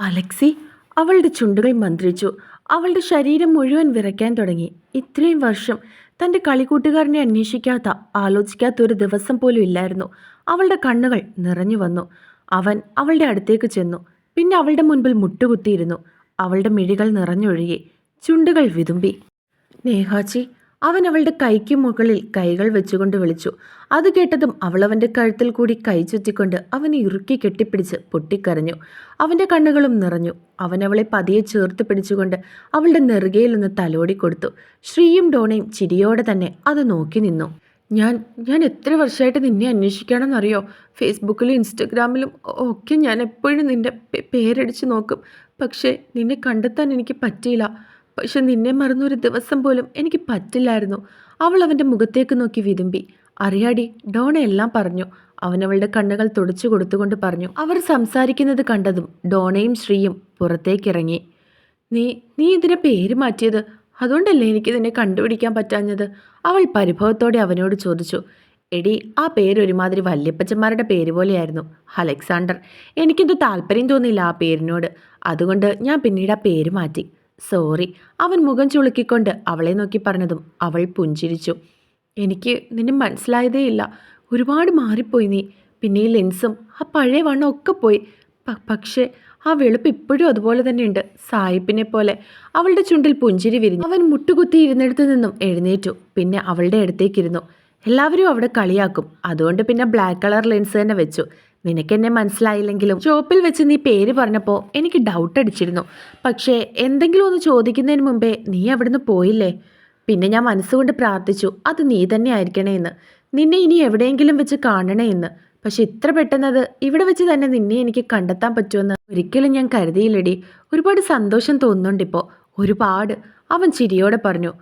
Alexei അവളുടെ ചുണ്ടുകൾ മന്ത്രിച്ചു. അവളുടെ ശരീരം മുഴുവൻ വിറയ്ക്കാൻ തുടങ്ങി. ഇത്രയും വർഷം തന്റെ കളിക്കൂട്ടുകാരനെ അന്വേഷിക്കാത്ത ആലോചിക്കാത്ത ഒരു ദിവസം പോലും ഇല്ലായിരുന്നു. അവളുടെ കണ്ണുകൾ നിറഞ്ഞു വന്നു. അവൻ അവളുടെ അടുത്തേക്ക് ചെന്നു. പിന്നെ അവളുടെ മുൻപിൽ മുട്ടുകുത്തിയിരുന്നു. അവളുടെ മിഴികൾ നിറഞ്ഞൊഴുകി. ചുണ്ടുകൾ വിതുമ്പി. നേഹാച്ചി അവൻ അവളുടെ കൈക്ക് മുകളിൽ കൈകൾ വെച്ചുകൊണ്ട് വിളിച്ചു. അത് കേട്ടതും അവൾ അവന്റെ കഴുത്തിൽ കൂടി കൈ ചുറ്റിക്കൊണ്ട് അവനെ ഇറുക്കി കെട്ടിപ്പിടിച്ച് പൊട്ടിക്കരഞ്ഞു. അവന്റെ കണ്ണുകളും നിറഞ്ഞു. അവൻ അവളെ പതിയെ ചേർത്ത് പിടിച്ചുകൊണ്ട് അവളുടെ നെറുകയിൽ നിന്ന് തലോടി കൊടുത്തു. ശ്രീയും ഡോണയും ചിരിയോടെ തന്നെ അത് നോക്കി നിന്നു. ഞാൻ ഞാൻ എത്ര വർഷമായിട്ട് നിന്നെ അന്വേഷിക്കണമെന്നറിയോ ഫേസ്ബുക്കിലും ഇൻസ്റ്റഗ്രാമിലും ഒക്കെ ഞാൻ എപ്പോഴും നിന്റെ പേ- പേരടിച്ച് നോക്കും. പക്ഷേ നിന്നെ കണ്ടെത്താൻ എനിക്ക് പറ്റിയില്ല. പക്ഷെ നിന്നെ മറന്നൊരു ദിവസം പോലും എനിക്ക് പറ്റില്ലായിരുന്നു. അവൾ അവന്റെ മുഖത്തേക്ക് നോക്കി വിതുമ്പി. അറിയാടി ഡോണ എല്ലാം പറഞ്ഞു. അവനവളുടെ കണ്ണുകൾ തുടച്ചു കൊടുത്തുകൊണ്ട് പറഞ്ഞു. അവർ സംസാരിക്കുന്നത് കണ്ടതും ഡോണയും ശ്രീയും പുറത്തേക്കിറങ്ങി. നീ നീ ഇതിനെ പേര് മാറ്റിയത്? അതുകൊണ്ടല്ലേ എനിക്ക് നിന്നെ കണ്ടുപിടിക്കാൻ പറ്റാഞ്ഞത്? അവൾ പരിഭവത്തോടെ അവനോട് ചോദിച്ചു. എടി ആ പേര് ഒരുമാതിരി വല്യപ്പച്ചന്മാരുടെ പേര് പോലെയായിരുന്നു. അലക്സാണ്ടർ. എനിക്കെന്തോ താല്പര്യം തോന്നിയില്ല ആ പേരിനോട്. അതുകൊണ്ട് ഞാൻ പിന്നീട് ആ പേര് മാറ്റി. സോറി. അവൻ മുഖം ചുളുക്കിക്കൊണ്ട് അവളെ നോക്കി പറഞ്ഞതും അവൾ പുഞ്ചിരിച്ചു. എനിക്ക് നിന്നെ മനസ്സിലായതേ ഇല്ല. ഒരുപാട് മാറിപ്പോയി നീ. പിന്നെ ഈ ലെൻസും ആ പഴയ വണ്ണം ഒക്കെ പോയി. പക്ഷേ ആ വെളുപ്പ് ഇപ്പോഴും അതുപോലെ തന്നെയുണ്ട്. സായിപ്പിനെ പോലെ. അവളുടെ ചുണ്ടിൽ പുഞ്ചിരി വിരിഞ്ഞു. അവൻ മുട്ടുകുത്തി ഇരുന്നിടത്തു നിന്നും എഴുന്നേറ്റു. പിന്നെ അവളുടെ അടുത്തേക്കിരുന്നു. എല്ലാവരും അവിടെ കളിയാക്കും. അതുകൊണ്ട് പിന്നെ ബ്ലാക്ക് കളർ ലെൻസ് തന്നെ വെച്ചു. നിനക്കെന്നെ മനസ്സിലായില്ലെങ്കിലും ഷോപ്പിൽ വെച്ച് നീ പേര് പറഞ്ഞപ്പോൾ എനിക്ക് ഡൗട്ട് അടിച്ചിരുന്നു. പക്ഷേ എന്തെങ്കിലും ഒന്ന് ചോദിക്കുന്നതിന് മുമ്പേ നീ അവിടുന്ന് പോയില്ലേ? പിന്നെ ഞാൻ മനസ്സുകൊണ്ട് പ്രാർത്ഥിച്ചു അത് നീ തന്നെ ആയിരിക്കണേ എന്ന്. നിന്നെ ഇനി എവിടെയെങ്കിലും വെച്ച് കാണണേ എന്ന്. പക്ഷെ ഇത്ര പെട്ടെന്നത് ഇവിടെ വെച്ച് തന്നെ നിന്നെ എനിക്ക് കണ്ടെത്താൻ പറ്റുമെന്ന് ഒരിക്കലും ഞാൻ കരുതിയില്ലടി. ഒരുപാട് സന്തോഷം തോന്നുന്നുണ്ട് ഇപ്പോൾ ഒരുപാട്. അവൻ ചിരിയോടെ പറഞ്ഞു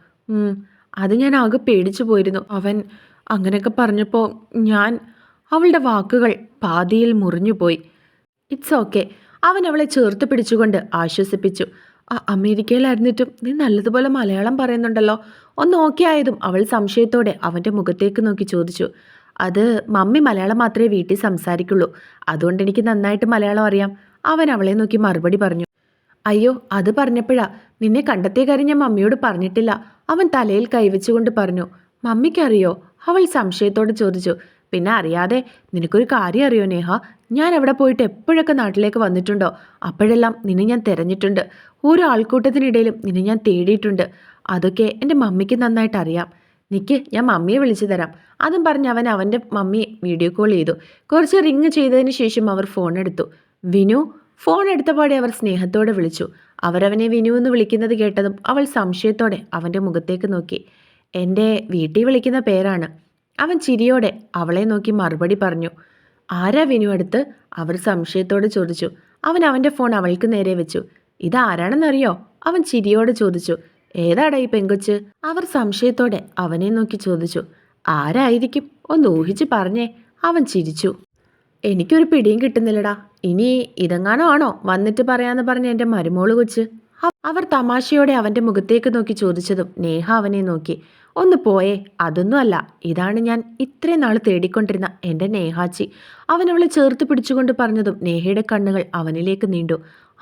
അത് ഞാൻ ആകെ പേടിച്ചു പോയിരുന്നു. അവൻ അങ്ങനെയൊക്കെ പറഞ്ഞപ്പോൾ ഞാൻ അവളുടെ വാക്കുകൾ പാതിയിൽ മുറിഞ്ഞുപോയി ഇറ്റ്സ് ഓക്കെ അവൻ അവളെ ചേർത്ത് പിടിച്ചുകൊണ്ട് ആശ്വസിപ്പിച്ചു. ആ അമേരിക്കയിലായിരുന്നിട്ടും നീ നല്ലതുപോലെ മലയാളം പറയുന്നുണ്ടല്ലോ. ഒന്ന് ഓക്കെ ആയതും അവൾ സംശയത്തോടെ അവന്റെ മുഖത്തേക്ക് നോക്കി ചോദിച്ചു. അത് മമ്മി മലയാളം മാത്രമേ വീട്ടിൽ സംസാരിക്കുള്ളൂ. അതുകൊണ്ട് എനിക്ക് നന്നായിട്ട് മലയാളം അറിയാം. അവൻ അവളെ നോക്കി മറുപടി പറഞ്ഞു. അയ്യോ അത് പറഞ്ഞപ്പോഴാ. നിന്നെ കണ്ടെത്തിയ കാര്യം ഞാൻ മമ്മിയോട് പറഞ്ഞിട്ടില്ല. അവൻ തലയിൽ കൈവച്ചുകൊണ്ട് പറഞ്ഞു. മമ്മിക്കറിയോ? അവൾ സംശയത്തോടെ ചോദിച്ചു പിന്നെ അറിയാതെ നിനക്കൊരു കാര്യം അറിയോ നേഹ? ഞാൻ അവിടെ പോയിട്ട് എപ്പോഴൊക്കെ നാട്ടിലേക്ക് വന്നിട്ടുണ്ടോ? അപ്പോഴെല്ലാം നിന്നെ ഞാൻ തിരഞ്ഞിട്ടുണ്ട്. ഓരോ ആൾക്കൂട്ടത്തിനിടയിലും നിന്നെ ഞാൻ തേടിയിട്ടുണ്ട്. അതൊക്കെ എന്റെ മമ്മിക്ക് നന്നായിട്ട് അറിയാം. നിക്ക് ഞാൻ മമ്മിയെ വിളിച്ചു തരാം. അതും പറഞ്ഞ് അവൻ അവന്റെ മമ്മിയെ വീഡിയോ കോൾ ചെയ്തു. കുറച്ച് റിങ് ചെയ്തതിന് ശേഷം അവർ ഫോൺ എടുത്തു. വിനു ഫോൺ എടുത്തപാടെ അവർ സ്നേഹത്തോടെ വിളിച്ചു. അവരവനെ വിനു എന്ന് വിളിക്കുന്നത് കേട്ടതും അവൾ സംശയത്തോടെ അവന്റെ മുഖത്തേക്ക് നോക്കി. എന്റെ വീട്ടിൽ വിളിക്കുന്ന പേരാണ്. അവൻ ചിരിയോടെ അവളെ നോക്കി മറുപടി പറഞ്ഞു. ആരാ വിനു അടുത്ത്? അവർ സംശയത്തോടെ ചോദിച്ചു. അവൻ അവന്റെ ഫോൺ അവൾക്ക് നേരെ വെച്ചു. ഇതാരാണെന്നറിയോ? അവൻ ചിരിയോടെ ചോദിച്ചു. ഏതാടാ ഈ പെങ്കൊച്ച്? അവർ സംശയത്തോടെ അവനെ നോക്കി ചോദിച്ചു. ആരായിരിക്കും? ഒന്ന് ഊഹിച്ച് പറഞ്ഞേ. അവൻ ചിരിച്ചു. എനിക്കൊരു പിടിയും കിട്ടുന്നില്ലടാ. ഇനി ഇതെങ്ങാനോ ആണോ? വന്നിട്ട് പറയാന്ന് പറഞ്ഞ എന്റെ മരുമോൾ കൊച്ച്? അവർ തമാശയോടെ അവന്റെ മുഖത്തേക്ക് നോക്കി ചോദിച്ചതും നേഹ അവനെ നോക്കി. ഒന്ന് പോയേ അതൊന്നുമല്ല. ഇതാണ് ഞാൻ ഇത്രയും നാൾ തേടിക്കൊണ്ടിരുന്ന എന്റെ നേഹാച്ചി. അവനവളെ ചേർത്ത് പിടിച്ചുകൊണ്ട് പറഞ്ഞതും നേഹയുടെ കണ്ണുകൾ അവനിലേക്ക് നീണ്ടു.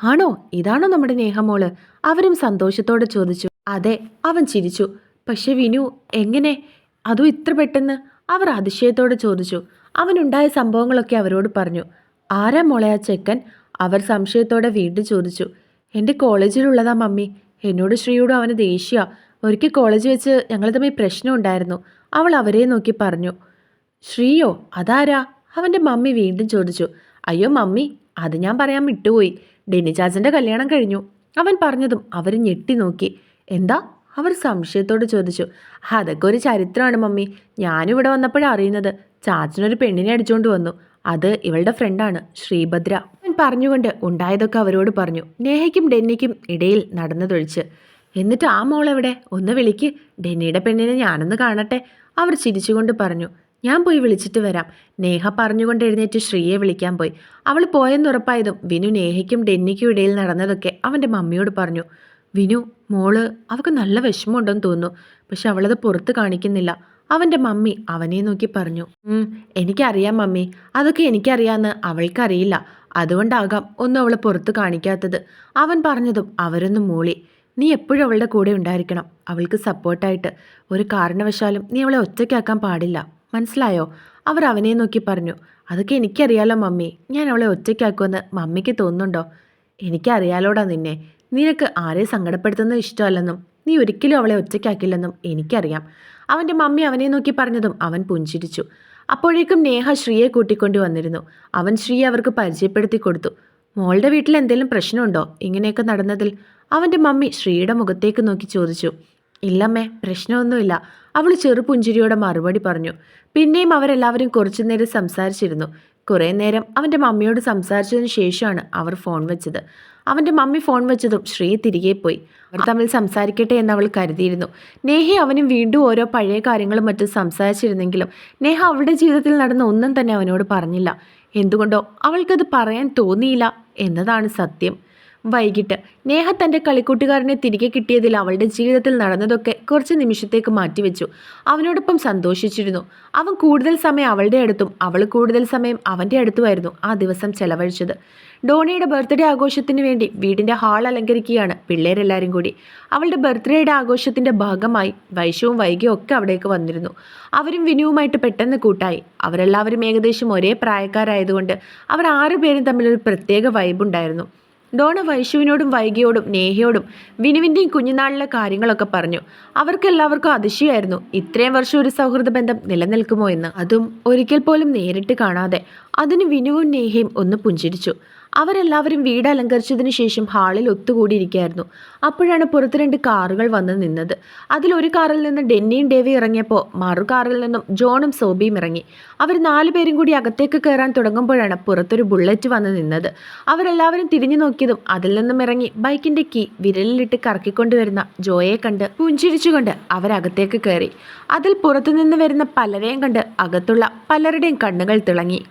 ആണോ? ഇതാണോ നമ്മുടെ നേഹമോൾ? അവരും സന്തോഷത്തോടെ ചോദിച്ചു. അതെ അവൻ ചിരിച്ചു. പക്ഷെ വിനു എങ്ങനെ? അതും ഇത്ര പെട്ടെന്ന്? അവർ അതിശയത്തോടെ ചോദിച്ചു. അവനുണ്ടായ സംഭവങ്ങളൊക്കെ അവരോട് പറഞ്ഞു. ആരാ മോളെ ആ ചെക്കൻ? അവർ സംശയത്തോടെ വീണ്ടും ചോദിച്ചു. എന്റെ കോളേജിലുള്ളതാ മമ്മി. എന്നോട് ശ്രീയോടും അവന് ദേഷ്യ. ഒരിക്കൽ കോളേജ് വെച്ച് ഞങ്ങൾ തമ്മിൽ പ്രശ്നം ഉണ്ടായിരുന്നു. അവൾ അവരെ നോക്കി പറഞ്ഞു ശ്രീയോ അതാരാ? അവന്റെ മമ്മി വീണ്ടും ചോദിച്ചു അയ്യോ മമ്മി അത് ഞാൻ പറയാൻ വിട്ടുപോയി. ഡെന്നി ചാച്ചന്റെ കല്യാണം കഴിഞ്ഞു. അവൻ പറഞ്ഞതും അവർ ഞെട്ടി നോക്കി. എന്താ? അവർ സംശയത്തോട് ചോദിച്ചു അതൊക്കെ ഒരു ചരിത്രമാണ് മമ്മി. ഞാനിവിടെ വന്നപ്പോഴാണ് അറിയുന്നത്. ചാച്ചനൊരു പെണ്ണിനെ അടിച്ചുകൊണ്ട് വന്നു. അത് ഇവളുടെ ഫ്രണ്ടാണ് ശ്രീഭദ്ര. അവൻ പറഞ്ഞുകൊണ്ട് ഉണ്ടായതൊക്കെ അവരോട് പറഞ്ഞു. നേഹയ്ക്കും ഡെന്നിക്കും ഇടയിൽ നടന്നതൊഴിച്ച്. എന്നിട്ട് ആ മോളെവിടെ ഒന്ന് വിളിക്ക്. ഡെന്നിയുടെ പെണ്ണിനെ ഞാനൊന്ന് കാണട്ടെ. അവർ ചിരിച്ചുകൊണ്ട് പറഞ്ഞു ഞാൻ പോയി വിളിച്ചിട്ട് വരാം. നേഹ പറഞ്ഞുകൊണ്ട് എഴുന്നേറ്റ് ശ്രീയെ വിളിക്കാൻ പോയി. അവൾ പോയെന്നുറപ്പായതും വിനു നേഹയ്ക്കും ഡെന്നിക്കും ഇടയിൽ നടന്നതൊക്കെ അവന്റെ മമ്മിയോട് പറഞ്ഞു. വിനു മോൾ അവൾക്ക് നല്ല വിഷമമുണ്ടെന്ന് തോന്നുന്നു. പക്ഷെ അവളത് പുറത്ത് കാണിക്കുന്നില്ല. അവന്റെ മമ്മി അവനെ നോക്കി പറഞ്ഞു "ഉം, എനിക്കറിയാം മമ്മി. അതൊക്കെ എനിക്കറിയാമെന്ന് അവൾക്കറിയില്ല. അതുകൊണ്ടാകാം ഒന്നും അവളെ പുറത്ത് കാണിക്കാത്തത്. അവൻ പറഞ്ഞതും അവരൊന്നും മൂളി. നീ എപ്പോഴും അവളുടെ കൂടെ ഉണ്ടായിരിക്കണം. അവൾക്ക് സപ്പോർട്ടായിട്ട് ഒരു കാരണവശാലും നീ അവളെ ഒറ്റയ്ക്കാക്കാൻ പാടില്ല. മനസ്സിലായോ? അവർ അവനെ നോക്കി പറഞ്ഞു അതൊക്കെ എനിക്കറിയാലോ മമ്മി. ഞാൻ അവളെ ഒറ്റയ്ക്കാക്കുമെന്ന് മമ്മിക്ക് തോന്നുന്നുണ്ടോ? എനിക്കറിയാലോടാ നിന്നെ. നിനക്ക് ആരെ സങ്കടപ്പെടുത്തുന്നത് ഇഷ്ടമല്ലെന്നും നീ ഒരിക്കലും അവളെ ഒറ്റയ്ക്കാക്കില്ലെന്നും എനിക്കറിയാം. അവന്റെ മമ്മി അവനെ നോക്കി പറഞ്ഞതും അവൻ പുഞ്ചിരിച്ചു. അപ്പോഴേക്കും നേഹ ശ്രീയെ കൂട്ടിക്കൊണ്ടു വന്നിരുന്നു അവൻ ശ്രീയെ അവർക്ക് പരിചയപ്പെടുത്തി കൊടുത്തു. മോളുടെ വീട്ടിൽ എന്തെങ്കിലും പ്രശ്നമുണ്ടോ? ഇങ്ങനെയൊക്കെ നടന്നതിൽ അവന്റെ മമ്മി ശ്രീയുടെ മുഖത്തേക്ക് നോക്കി ചോദിച്ചു. ഇല്ലമ്മേ പ്രശ്നമൊന്നുമില്ല. അവൾ ചെറുപുഞ്ചിരിയോടെ മറുപടി പറഞ്ഞു. പിന്നെയും അവരെല്ലാവരും കുറച്ചു നേരം സംസാരിച്ചിരുന്നു. കുറേ നേരം അവന്റെ മമ്മിയോട് സംസാരിച്ചതിന് ശേഷമാണ് അവർ ഫോൺ വെച്ചത്. അവന്റെ മമ്മി ഫോൺ വെച്ചതും ശ്രീ തിരികെ പോയി. അവർ തമ്മിൽ സംസാരിക്കട്ടെ എന്ന് അവൾ കരുതിയിരുന്നു. നേഹ അവനും വീണ്ടും ഓരോ പഴയ കാര്യങ്ങളും മറ്റും സംസാരിച്ചിരുന്നെങ്കിലും നേഹ അവളുടെ ജീവിതത്തിൽ നടന്ന ഒന്നും തന്നെ അവനോട് പറഞ്ഞില്ല. എന്തുകൊണ്ടോ അവൾക്കത് പറയാൻ തോന്നിയില്ല എന്നതാണ് സത്യം. വൈകിട്ട് നേഹ തന്റെ കളിക്കൂട്ടുകാരനെ തിരികെ കിട്ടിയതിൽ അവളുടെ ജീവിതത്തിൽ നടന്നതൊക്കെ കുറച്ച് നിമിഷത്തേക്ക് മാറ്റിവെച്ചു. അവനോടൊപ്പം സന്തോഷിച്ചിരുന്നു. അവൻ കൂടുതൽ സമയം അവളുടെ അടുത്തും അവൾ കൂടുതൽ സമയം അവന്റെ അടുത്തുമായിരുന്നു ആ ദിവസം ചെലവഴിച്ചത്. ഡോണയുടെ ബർത്ത്ഡേ ആഘോഷത്തിന് വേണ്ടി വീടിന്റെ ഹാൾ അലങ്കരിക്കുകയാണ് പിള്ളേരെല്ലാവരും കൂടി. അവളുടെ ബർത്ത്ഡേയുടെ ആഘോഷത്തിന്റെ ഭാഗമായി വൈശവും വൈകിയും ഒക്കെ അവിടേക്ക് വന്നിരുന്നു. അവരും വിനുവുമായിട്ട് പെട്ടെന്ന് കൂട്ടായി. അവരെല്ലാവരും ഏകദേശം ഒരേ പ്രായക്കാരായതുകൊണ്ട് അവർ ആറുപേരും തമ്മിലൊരു പ്രത്യേക വൈബുണ്ടായിരുന്നു ഡോണ വൈശുവിനോടും വൈകിയോടും നേഹയോടും വിനുവിന്റെയും കുഞ്ഞുനാളിലെ കാര്യങ്ങളൊക്കെ പറഞ്ഞു. അവർക്കെല്ലാവർക്കും അതിശയമായിരുന്നു ഇത്രയും വർഷം ഒരു സൗഹൃദ ബന്ധം നിലനിൽക്കുമോ എന്ന്. അതും ഒരിക്കൽ പോലും നേരിട്ട് കാണാതെ അതിന് വിനുവും നേഹയും ഒന്ന് പുഞ്ചിരിച്ചു. അവരെല്ലാവരും വീട് അലങ്കരിച്ചതിന് ശേഷം ഹാളിൽ ഒത്തുകൂടിയിരിക്കുകയായിരുന്നു. അപ്പോഴാണ് പുറത്ത് രണ്ട് കാറുകൾ വന്ന് നിന്നത്. അതിലൊരു കാറിൽ നിന്ന് ഡെന്നിയും ഡേവി ഇറങ്ങിയപ്പോൾ മറു കാറിൽ നിന്നും ജോണും സോബിയും ഇറങ്ങി. അവർ നാലു പേരും കൂടി അകത്തേക്ക് കയറാൻ തുടങ്ങുമ്പോഴാണ് പുറത്തൊരു ബുള്ളറ്റ് വന്ന് നിന്നത്. അവരെല്ലാവരും തിരിഞ്ഞു നോക്കിയതും അതിൽ നിന്നും ഇറങ്ങി ബൈക്കിന്റെ കീ വിരലിലിട്ട് കറക്കിക്കൊണ്ടുവരുന്ന ജോയെ കണ്ട് പുഞ്ചിരിച്ചുകൊണ്ട് അവരകത്തേക്ക് കയറി. അതിൽ പുറത്തുനിന്ന് വരുന്ന പലരെയും കണ്ട് അകത്തുള്ള പലരുടെയും കണ്ണുകൾ തിളങ്ങി.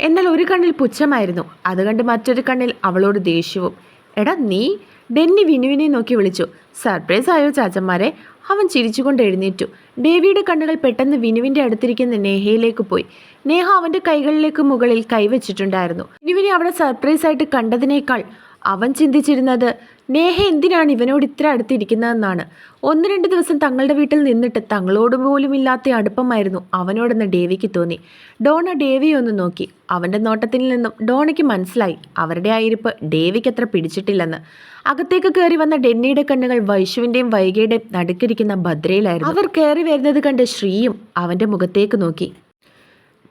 എന്നാൽ ഒരു കണ്ണിൽ പുച്ഛമായിരുന്നു. അത് കണ്ട് മറ്റൊരു കണ്ണിൽ അവളോട് ദേഷ്യവും. എടാ നീ? ഡെന്നി വിനുവിനെ നോക്കി വിളിച്ചു. സർപ്രൈസ് ആയോ ചാച്ചന്മാരെ? അവൻ ചിരിച്ചുകൊണ്ട് എഴുന്നേറ്റു. ഡേവിയുടെ കണ്ണുകൾ പെട്ടെന്ന് വിനുവിന്റെ അടുത്തിരിക്കുന്ന നേഹയിലേക്ക് പോയി. നേഹ അവന്റെ കൈകളിലേക്ക് മുകളിൽ കൈവച്ചിട്ടുണ്ടായിരുന്നു. വിനുവിനെ അവിടെ സർപ്രൈസ് ആയിട്ട് കണ്ടതിനേക്കാൾ അവൻ ചിന്തിച്ചിരുന്നത് നേഹ എന്തിനാണ് ഇവനോട് ഇത്ര അടുത്തിരിക്കുന്നതെന്നാണ്? ഒന്ന് രണ്ട് ദിവസം തങ്ങളുടെ വീട്ടിൽ നിന്നിട്ട് തങ്ങളോട് പോലും ഇല്ലാത്ത അടുപ്പമായിരുന്നു അവനോടെന്ന് ഡേവിക്ക് തോന്നി. ഡോണ ഡേവിയെ ഒന്ന് നോക്കി. അവന്റെ നോട്ടത്തിൽ നിന്നും ഡോണയ്ക്ക് മനസ്സിലായി. അവരുടെ ആ ഇരിപ്പ് ഡേവിക്ക് അത്ര പിടിച്ചിട്ടില്ലെന്ന്. അകത്തേക്ക് കയറി വന്ന ഡെന്നിയുടെ കണ്ണുകൾ വൈശുവിന്റെയും വൈകയുടെയും നടുക്കിരിക്കുന്ന ഭദ്രയിലായിരുന്നു. അവർ കയറി വരുന്നത് കണ്ട് ശ്രീയും അവന്റെ മുഖത്തേക്ക് നോക്കി.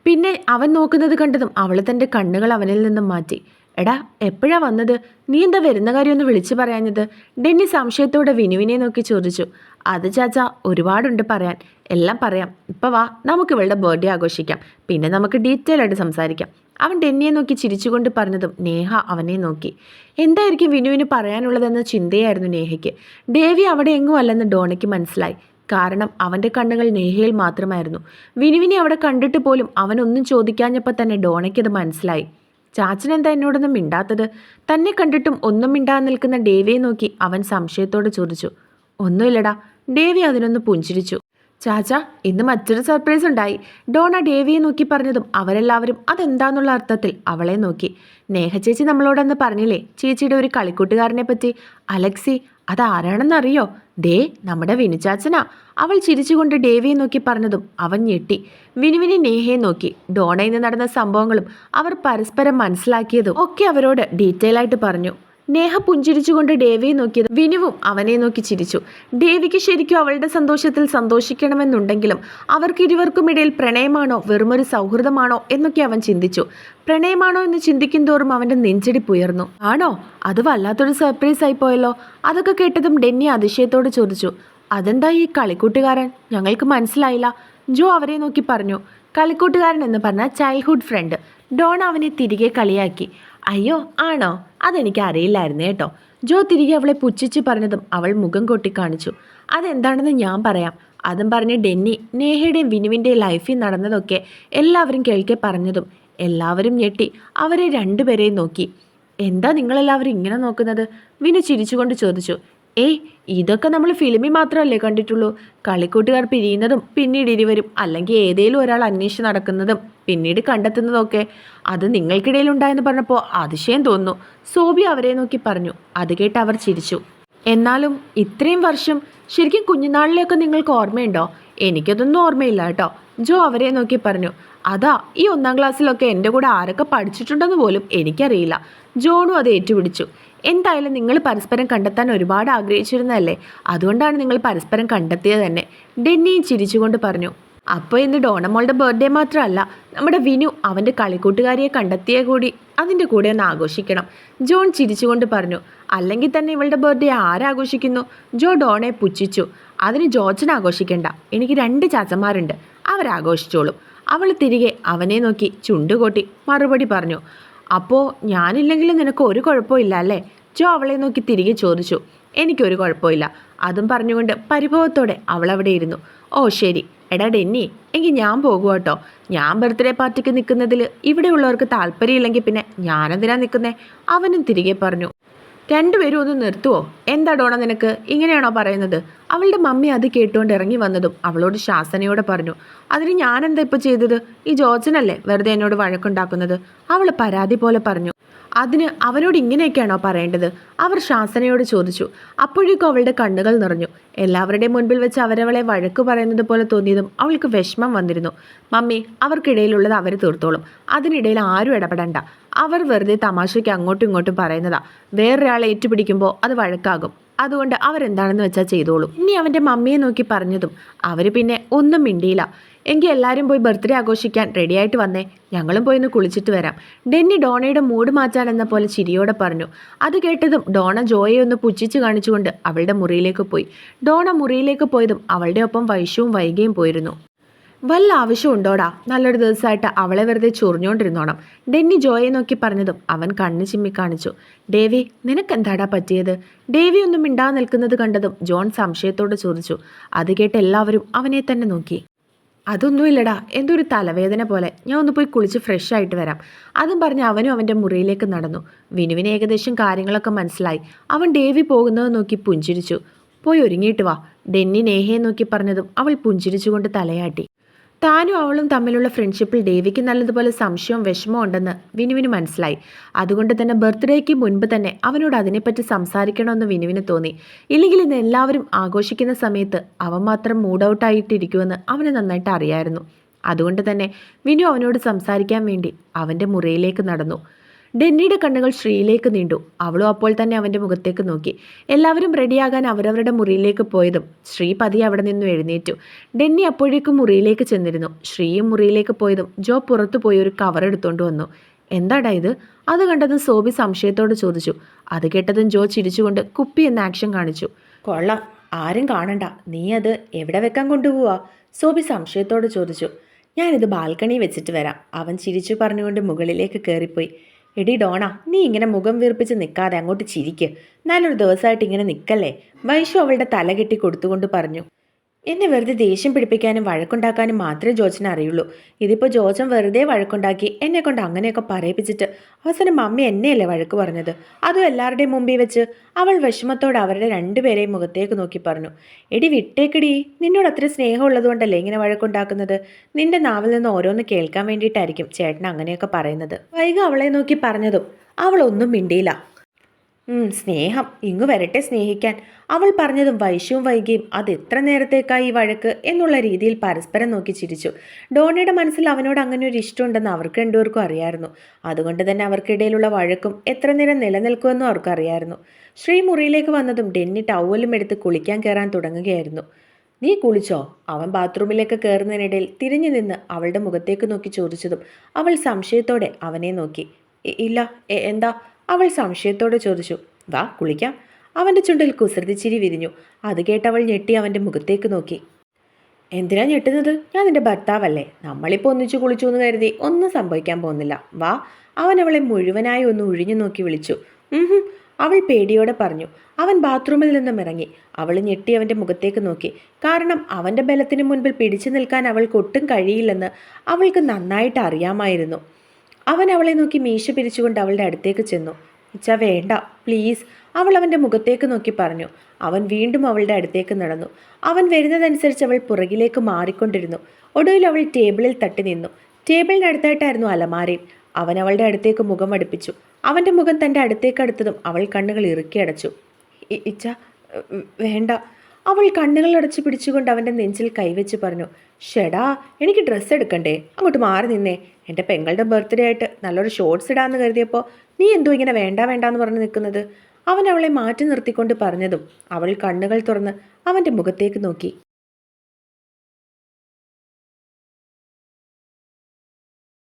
പിന്നെ അവൻ നോക്കുന്നത് കണ്ടതും അവൾ തന്റെ കണ്ണുകൾ അവനിൽ നിന്നും മാറ്റി. എടാ എപ്പോഴാ വന്നത്? നീ എന്താ വരുന്ന കാര്യം ഒന്ന് വിളിച്ചു പറയാഞ്ഞത്? ഡെന്നി സംശയത്തോടെ വിനുവിനെ നോക്കി ചോദിച്ചു. അത് ചാച്ച ഒരുപാടുണ്ട് പറയാൻ. എല്ലാം പറയാം. ഇപ്പം വാ നമുക്ക് ഇവളുടെ ബർത്ത്ഡേ ആഘോഷിക്കാം. പിന്നെ നമുക്ക് ഡീറ്റെയിൽ ആയിട്ട് സംസാരിക്കാം. അവൻ ഡെന്നിയെ നോക്കി ചിരിച്ചുകൊണ്ട് പറഞ്ഞതും നേഹ അവനെ നോക്കി. എന്തായിരിക്കും വിനുവിന് പറയാനുള്ളതെന്ന ചിന്തയായിരുന്നു നേഹയ്ക്ക്. ദേവി അവിടെ എങ്ങും അല്ലെന്ന് ഡോണയ്ക്ക് മനസ്സിലായി. കാരണം അവന്റെ കണ്ണുകൾ നേഹയിൽ മാത്രമായിരുന്നു. വിനുവിനെ അവിടെ കണ്ടിട്ട് പോലും അവനൊന്നും ചോദിക്കാഞ്ഞപ്പോൾ തന്നെ ഡോണയ്ക്കത് മനസ്സിലായി. ചാച്ചൻ എന്താ എന്നോടൊന്നും മിണ്ടാത്തത്? തന്നെ കണ്ടിട്ടും ഒന്നും മിണ്ടാതെ നിൽക്കുന്ന ഡേവിയെ നോക്കി അവൻ സംശയത്തോടെ ചോദിച്ചു. ഒന്നുമില്ലടാ ഡേവി അതിനൊന്ന് പുഞ്ചിരിച്ചു. ചാച്ച ഇന്ന് മറ്റൊരു സർപ്രൈസ് ഉണ്ടായി. ഡോണ ഡേവിയെ നോക്കി പറഞ്ഞതും അവരെല്ലാവരും അതെന്താന്നുള്ള അർത്ഥത്തിൽ അവളെ നോക്കി. നേഹ ചേച്ചി നമ്മളോടൊന്ന് പറഞ്ഞില്ലേ ചേച്ചിയുടെ ഒരു കളിക്കൂട്ടുകാരനെ പറ്റി അലക്സി അതാരാണെന്നറിയോ? ദേ നമ്മുടെ വിനുചാച്ചനാ. അവൾ ചിരിച്ചുകൊണ്ട് ഡേവിയെ നോക്കി പറഞ്ഞതും അവൻ ഞെട്ടി. വിനുവിനെ നേഹയെ നോക്കി. ഡോണയിൽ നിന്ന് നടന്ന സംഭവങ്ങളും അവർ പരസ്പരം മനസ്സിലാക്കിയതും ഒക്കെ അവരോട് ഡീറ്റെയിൽ ആയിട്ട് പറഞ്ഞു. നേഹ പുഞ്ചിരിച്ചുകൊണ്ട് ഡേവിയെ നോക്കിയത് വിനുവും അവനെ നോക്കി ചിരിച്ചു. ഡേവിക്ക് ശരിക്കും അവളുടെ സന്തോഷത്തിൽ സന്തോഷിക്കണമെന്നുണ്ടെങ്കിലും അവർക്ക് ഇരുവർക്കുമിടയിൽ പ്രണയമാണോ വെറുമൊരു സൗഹൃദമാണോ എന്നൊക്കെ അവൻ ചിന്തിച്ചു. പ്രണയമാണോ എന്ന് ചിന്തിക്കും തോറും അവന്റെ നെഞ്ചിടിപ്പുയർന്നു ആണോ? അത് വല്ലാത്തൊരു സർപ്രൈസ് ആയിപ്പോയല്ലോ അതൊക്കെ കേട്ടതും ഡെന്നി അതിശയത്തോട് ചോദിച്ചു. അതെന്താ ഈ കളിക്കൂട്ടുകാരൻ? ഞങ്ങൾക്ക് മനസ്സിലായില്ല. ജോ അവരെ നോക്കി പറഞ്ഞു. കളിക്കൂട്ടുകാരൻ എന്ന് പറഞ്ഞ ചൈൽഡ്ഹുഡ് ഫ്രണ്ട് ഡോൺ അവനെ തിരികെ കളിയാക്കി. അയ്യോ ആണോ? അതെനിക്ക് അറിയില്ലായിരുന്നു കേട്ടോ ജോ തിരികെ അവളെ പുച്ഛിച്ച് പറഞ്ഞതും അവൾ മുഖം കൊട്ടി കാണിച്ചു. അതെന്താണെന്ന് ഞാൻ പറയാം. അതും പറഞ്ഞ് ഡെന്നി നേഹയുടെയും വിനുവിന്റെയും ലൈഫിൽ നടന്നതൊക്കെ എല്ലാവരും കേൾക്കെ പറഞ്ഞതും എല്ലാവരും ഞെട്ടി അവരെ രണ്ടുപേരെയും നോക്കി. എന്താ നിങ്ങളെല്ലാവരും ഇങ്ങനെ നോക്കുന്നത്? വിനു ചിരിച്ചുകൊണ്ട് ചോദിച്ചു. ഏയ് ഇതൊക്കെ നമ്മൾ ഫിലിമിൽ മാത്രമല്ലേ കണ്ടിട്ടുള്ളൂ. കളിക്കൂട്ടുകാർ പിരിയുന്നതും പിന്നീട് ഇരുവരും അല്ലെങ്കിൽ ഏതെങ്കിലും ഒരാൾ അന്വേഷിച്ച് നടക്കുന്നതും പിന്നീട് കണ്ടെത്തുന്നതൊക്കെ അത് നിങ്ങൾക്കിടയിൽ ഉണ്ടായെന്ന് പറഞ്ഞപ്പോൾ അതിശയം തോന്നുന്നു. സോബി അവരെ നോക്കി പറഞ്ഞു. അത് കേട്ട് അവർ ചിരിച്ചു. എന്നാലും ഇത്രയും വർഷം ശരിക്കും കുഞ്ഞുനാളിലേക്ക് നിങ്ങൾക്ക് ഓർമ്മയുണ്ടോ? എനിക്കതൊന്നും ഓർമ്മയില്ല കേട്ടോ. ജോ അവരെ നോക്കി പറഞ്ഞു. അതാ ഈ ഒന്നാം ക്ലാസ്സിലൊക്കെ എന്റെ കൂടെ ആരൊക്കെ പഠിച്ചിട്ടുണ്ടെന്ന് പോലും എനിക്കറിയില്ല. ജോണും അത് ഏറ്റുപിടിച്ചു. എന്തായാലും നിങ്ങൾ പരസ്പരം കണ്ടെത്താൻ ഒരുപാട് ആഗ്രഹിച്ചിരുന്നതല്ലേ? അതുകൊണ്ടാണ് നിങ്ങൾ പരസ്പരം കണ്ടെത്തിയത് തന്നെ. ഡെന്നിയും ചിരിച്ചുകൊണ്ട് പറഞ്ഞു അപ്പോൾ ഇന്ന് ഡോണമോളുടെ ബർത്ത്ഡേ മാത്രമല്ല നമ്മുടെ വിനു അവന്റെ കളിക്കൂട്ടുകാരിയെ കണ്ടെത്തിയ കൂടി. അതിന്റെ കൂടെ ഒന്ന് ആഘോഷിക്കണം. ജോൺ ചിരിച്ചുകൊണ്ട് പറഞ്ഞു അല്ലെങ്കിൽ തന്നെ ഇവളുടെ ബർത്ത്ഡേ ആരാഘോഷിക്കുന്നു ജോ ഡോണെ പുച്ഛിച്ചു അതിന് ജോർജിനെ ആഘോഷിക്കേണ്ട. എനിക്ക് രണ്ട് ചാച്ചന്മാരുണ്ട്. അവരാഘോഷിച്ചോളും. അവൾ തിരികെ അവനെ നോക്കി ചുണ്ടുകൊട്ടി മറുപടി പറഞ്ഞു അപ്പോൾ ഞാനില്ലെങ്കിലും നിനക്ക് ഒരു കുഴപ്പമില്ല അല്ലേ? ജോ അവളെ നോക്കി തിരികെ ചോദിച്ചു. എനിക്കൊരു കുഴപ്പമില്ല അതും പറഞ്ഞുകൊണ്ട് പരിഭവത്തോടെ അവൾ അവിടെ ഇരുന്നു. ഓ ശരി. എടാ ഡെന്നി എങ്കിൽ ഞാൻ പോകുക കേട്ടോ ഞാൻ ബർത്ത്ഡേ പാർട്ടിക്ക് നിൽക്കുന്നതിൽ ഇവിടെയുള്ളവർക്ക് താല്പര്യമില്ലെങ്കിൽ പിന്നെ ഞാനെന്തിനാ നിൽക്കുന്നേ? അവനും തിരികെ പറഞ്ഞു. രണ്ടുപേരും ഒന്ന് നിർത്തുവോ? എന്താ ഡോണ നിനക്ക്? ഇങ്ങനെയാണോ പറയുന്നത്? അവളുടെ മമ്മി അത് കേട്ടുകൊണ്ട് ഇറങ്ങി വന്നതും അവളോട് ശാസനയോടെ പറഞ്ഞു അതിന് ഞാനെന്താ ഇപ്പോൾ ചെയ്തത്? ഈ ജോർജനല്ലേ വെറുതെ എന്നോട് വഴക്കുണ്ടാക്കുന്നത്? അവൾ പരാതി പോലെ പറഞ്ഞു അതിന് അവനോട് ഇങ്ങനെയൊക്കെയാണോ പറയേണ്ടത്? അവർ ശാസനയോട് ചോദിച്ചു അപ്പോഴേക്കും അവളുടെ കണ്ണുകൾ നിറഞ്ഞു. എല്ലാവരുടെയും മുൻപിൽ വെച്ച് അവരവളെ വഴക്ക് പറയുന്നത് പോലെ തോന്നിയതും അവൾക്ക് വിഷമം വന്നിരുന്നു. മമ്മി അവർക്കിടയിലുള്ളത് അവർ തീർത്തോളും. അതിനിടയിൽ ആരും ഇടപെടണ്ട. അവർ വെറുതെ തമാശയ്ക്ക് അങ്ങോട്ടും ഇങ്ങോട്ടും പറയുന്നതാ. വേറൊരാളെ ഏറ്റുപിടിക്കുമ്പോൾ അത് വഴക്കാകും. അതുകൊണ്ട് അവരെന്താണെന്ന് വെച്ചാൽ ചെയ്തോളൂ. ഇനി അവന്റെ മമ്മിയെ നോക്കി പറഞ്ഞതും അവർ പിന്നെ ഒന്നും മിണ്ടിയില്ല. എങ്കിൽ എല്ലാവരും പോയി ബർത്ത്ഡേ ആഘോഷിക്കാൻ റെഡിയായിട്ട് വന്നേ. ഞങ്ങളും പോയി ഒന്ന് കുളിച്ചിട്ട് വരാം. ഡെന്നി ഡോണയുടെ മൂഡ് മാറ്റാനെന്ന പോലെ ചിരിയോടെ പറഞ്ഞു. അത് കേട്ടതും ഡോണ ജോയെ ഒന്ന് പുച്ഛിച്ച് കാണിച്ചുകൊണ്ട് അവളുടെ മുറിയിലേക്ക് പോയി. ഡോണ മുറിയിലേക്ക് പോയതും അവളുടെ ഒപ്പം വൈഷവും വൈകിയും പോയിരുന്നു. വല്ല ആവശ്യമുണ്ടോടാ? നല്ലൊരു ദിവസമായിട്ട് അവളെ വെറുതെ ചൊറിഞ്ഞോണ്ടിരുന്നോണം. ഡെന്നി ജോയെ നോക്കി പറഞ്ഞതും അവൻ കണ്ണ് ചിമ്മി കാണിച്ചു. ഡേവി നിനക്കെന്താടാ പറ്റിയത്? ഡേവി ഒന്നും മിണ്ടാതെ നിൽക്കുന്നത് കണ്ടതും ജോൺ സംശയത്തോട് ചോദിച്ചു. അത് കേട്ട് എല്ലാവരും അവനെ തന്നെ നോക്കി. അതൊന്നുമില്ലടാ. എന്തോ ഒരു തലവേദന പോലെ. ഞാൻ ഒന്ന് പോയി കുളിച്ച് ഫ്രഷ് ആയിട്ട് വരാം. അതും പറഞ്ഞ് അവനും അവന്റെ മുറിയിലേക്ക് നടന്നു. വിനുവിന് ഏകദേശം കാര്യങ്ങളൊക്കെ മനസ്സിലായി. അവൻ ഡേവി പോകുന്നത് നോക്കി പുഞ്ചിരിച്ചു. പോയി ഒരുങ്ങിയിട്ട് വാ. ഡെന്നി നേഹയെ നോക്കി പറഞ്ഞതും അവൾ പുഞ്ചിരിച്ചുകൊണ്ട് തലയാട്ടി. താനും അവളും തമ്മിലുള്ള ഫ്രണ്ട്ഷിപ്പിൽ ദേവിക്ക് നല്ലതുപോലെ സംശയവും വിഷമവും ഉണ്ടെന്ന് വിനുവിന് മനസ്സിലായി. അതുകൊണ്ട് തന്നെ ബർത്ത്ഡേക്ക് മുൻപ് തന്നെ അവനോട് അതിനെപ്പറ്റി സംസാരിക്കണമെന്ന് വിനുവിന് തോന്നി. ഇല്ലെങ്കിൽ ഇന്ന് എല്ലാവരും ആഘോഷിക്കുന്ന സമയത്ത് അവൻ മാത്രം മൂഡ് ഔട്ടായിട്ടിരിക്കുമെന്ന് അവന് നന്നായിട്ട് അറിയായിരുന്നു. അതുകൊണ്ട് തന്നെ വിനു അവനോട് സംസാരിക്കാൻ വേണ്ടി അവന്റെ മുറിയിലേക്ക് നടന്നു. ഡെന്നിയുടെ കണ്ണുകൾ ശ്രീയിലേക്ക് നീണ്ടു. അവളും അപ്പോൾ തന്നെ അവന്റെ മുഖത്തേക്ക് നോക്കി. എല്ലാവരും റെഡിയാകാൻ അവരവരുടെ മുറിയിലേക്ക് പോയതും ശ്രീ പതി അവിടെ നിന്നും എഴുന്നേറ്റു. ഡെന്നി അപ്പോഴേക്കും മുറിയിലേക്ക് ചെന്നിരുന്നു. ശ്രീയും മുറിയിലേക്ക് പോയതും ജോ പുറത്തു പോയി ഒരു കവർ എടുത്തുകൊണ്ട് വന്നു. എന്താടാ ഇത്? അത് കണ്ടതും സോബി സംശയത്തോട് ചോദിച്ചു. അത് കേട്ടതും ജോ ചിരിച്ചുകൊണ്ട് കുപ്പി എന്ന ആക്ഷൻ കാണിച്ചു. കൊള്ളാം. ആരും കാണണ്ട. നീ അത് എവിടെ വെക്കാൻ കൊണ്ടുപോവാ? സോബി സംശയത്തോട് ചോദിച്ചു. ഞാനിത് ബാൽക്കണി വെച്ചിട്ട് വരാം. അവൻ ചിരിച്ചു പറഞ്ഞുകൊണ്ട് മുകളിലേക്ക് കയറിപ്പോയി എടി ഡോണ നീ ഇങ്ങനെ മുഖം വീർപ്പിച്ച് നിൽക്കാതെ അങ്ങോട്ട് ചിരിക്ക്. നല്ലൊരു ദിവസമായിട്ട് ഇങ്ങനെ നിൽക്കല്ലേ വൈഷു അവളുടെ തല കെട്ടി കൊടുത്തുകൊണ്ട് പറഞ്ഞു. എന്നെ വെറുതെ ദേഷ്യം പിടിപ്പിക്കാനും വഴക്കുണ്ടാക്കാനും മാത്രമേ ജോജന് അറിയുള്ളൂ. ഇതിപ്പോൾ ജോജൻ വെറുതെ വഴക്കുണ്ടാക്കി എന്നെ കൊണ്ട് അങ്ങനെയൊക്കെ പറയിപ്പിച്ചിട്ട് അവസാനം മമ്മി എന്നെയല്ലേ വഴക്ക് പറഞ്ഞത്? അതും എല്ലാവരുടെയും മുമ്പിൽ വെച്ച് അവൾ വിഷമത്തോടെ അവരുടെ രണ്ടുപേരെയും മുഖത്തേക്ക് നോക്കി പറഞ്ഞു. എടി വിട്ടേക്കടി. നിന്നോട് അത്ര സ്നേഹമുള്ളതുകൊണ്ടല്ലേ ഇങ്ങനെ വഴക്കുണ്ടാക്കുന്നത്? നിന്റെ നാവിൽ നിന്ന് ഓരോന്ന് കേൾക്കാൻ വേണ്ടിയിട്ടായിരിക്കും ചേട്ടൻ അങ്ങനെയൊക്കെ പറയുന്നത്. വൈകം അവളെ നോക്കി പറഞ്ഞതും അവളൊന്നും മിണ്ടിയില്ല. സ്നേഹം. ഇങ്ങു വരട്ടെ സ്നേഹിക്കാൻ. അവൾ പറഞ്ഞതും വൈശ്യവും വൈകിയും അത് എത്ര നേരത്തേക്കായി വഴക്ക് എന്നുള്ള രീതിയിൽ പരസ്പരം നോക്കി ചിരിച്ചു. ഡോണിയുടെ മനസ്സിൽ അവനോട് അങ്ങനെ ഒരു ഇഷ്ടമുണ്ടെന്ന് അവർക്ക് രണ്ടുപേർക്കും അറിയായിരുന്നു. അതുകൊണ്ട് തന്നെ അവർക്കിടയിലുള്ള വഴക്കും എത്ര നേരം നിലനിൽക്കുമെന്നും അവർക്കറിയായിരുന്നു. ശ്രീ മുറിയിലേക്ക് വന്നതും ഡെന്നി ടവലും എടുത്ത് കുളിക്കാൻ കയറാൻ തുടങ്ങുകയായിരുന്നു. നീ കുളിച്ചോ? അവൻ ബാത്റൂമിലേക്ക് കയറുന്നതിനിടയിൽ തിരിഞ്ഞു നിന്ന് അവളുടെ മുഖത്തേക്ക് നോക്കി ചോദിച്ചതും അവൾ സംശയത്തോടെ അവനെ നോക്കി. ഇല്ല. എന്താ? അവൾ സംശയത്തോടെ ചോദിച്ചു വാ കുളിക്കാം. അവന്റെ ചുണ്ടിൽ കുസൃതി ചിരി വിരിഞ്ഞു. അത് കേട്ടവൾ ഞെട്ടി അവന്റെ മുഖത്തേക്ക് നോക്കി. എന്തിനാ ഞെട്ടുന്നത്? ഞാൻ നിന്റെ ഭർത്താവല്ലേ. നമ്മളിപ്പോൾ ഒന്നിച്ചു കുളിച്ചു എന്ന് കരുതി ഒന്നും സംഭവിക്കാൻ പോകുന്നില്ല. വാ. അവൻ അവളെ മുഴുവനായി ഒന്ന് ഒഴിഞ്ഞു നോക്കി വിളിച്ചു. അവൾ പേടിയോടെ പറഞ്ഞു. അവൻ ബാത്റൂമിൽ നിന്നും ഇറങ്ങി. അവൾ ഞെട്ടി അവന്റെ മുഖത്തേക്ക് നോക്കി. കാരണം അവന്റെ ബലത്തിന് മുൻപിൽ പിടിച്ചു നിൽക്കാൻ അവൾക്ക് ഒട്ടും കഴിയില്ലെന്ന് അവൾക്ക് നന്നായിട്ട് അറിയാമായിരുന്നു. അവൻ അവളെ നോക്കി മീശ പിരിച്ചുകൊണ്ട് അവളുടെ അടുത്തേക്ക് ചെന്നു. ഇച്ച വേണ്ട പ്ലീസ് അവൾ അവന്റെ മുഖത്തേക്ക് നോക്കി പറഞ്ഞു. അവൻ വീണ്ടും അവളുടെ അടുത്തേക്ക് നടന്നു. അവൻ വരുന്നതനുസരിച്ച് അവൾ പുറകിലേക്ക് മാറിക്കൊണ്ടിരുന്നു. ഒടുവിൽ അവൾ ടേബിളിൽ തട്ടി നിന്നു. ടേബിളിനടുത്തായിട്ടായിരുന്നു അലമാരി. അവൻ അവളുടെ അടുത്തേക്ക് മുഖം അടുപ്പിച്ചു. അവന്റെ മുഖം തന്റെ അടുത്തേക്ക് അടുത്തതും അവൾ കണ്ണുകൾ ഇറുക്കി അടച്ചു. "ഇ- ഇച്ച വേണ്ട അവൾ കണ്ണുകൾ അടച്ചു പിടിച്ചുകൊണ്ട് അവന്റെ നെഞ്ചിൽ കൈവച്ച് പറഞ്ഞു. ഷെടാ എനിക്ക് ഡ്രസ്സ് എടുക്കണ്ടേ? അങ്ങോട്ട് മാറി നിന്നേ. എന്റെ പെങ്ങളുടെ ബർത്ത്ഡേ ആയിട്ട് നല്ലൊരു ഷോർട്സ് ഇടാന്ന് കരുതിയപ്പോൾ നീ എന്തോ ഇങ്ങനെ വേണ്ട വേണ്ട എന്ന് പറഞ്ഞ് നിൽക്കുന്നത്? അവൻ അവളെ മാറ്റി നിർത്തിക്കൊണ്ട് പറഞ്ഞതും അവൾ കണ്ണുകൾ തുറന്ന് അവന്റെ മുഖത്തേക്ക് നോക്കി.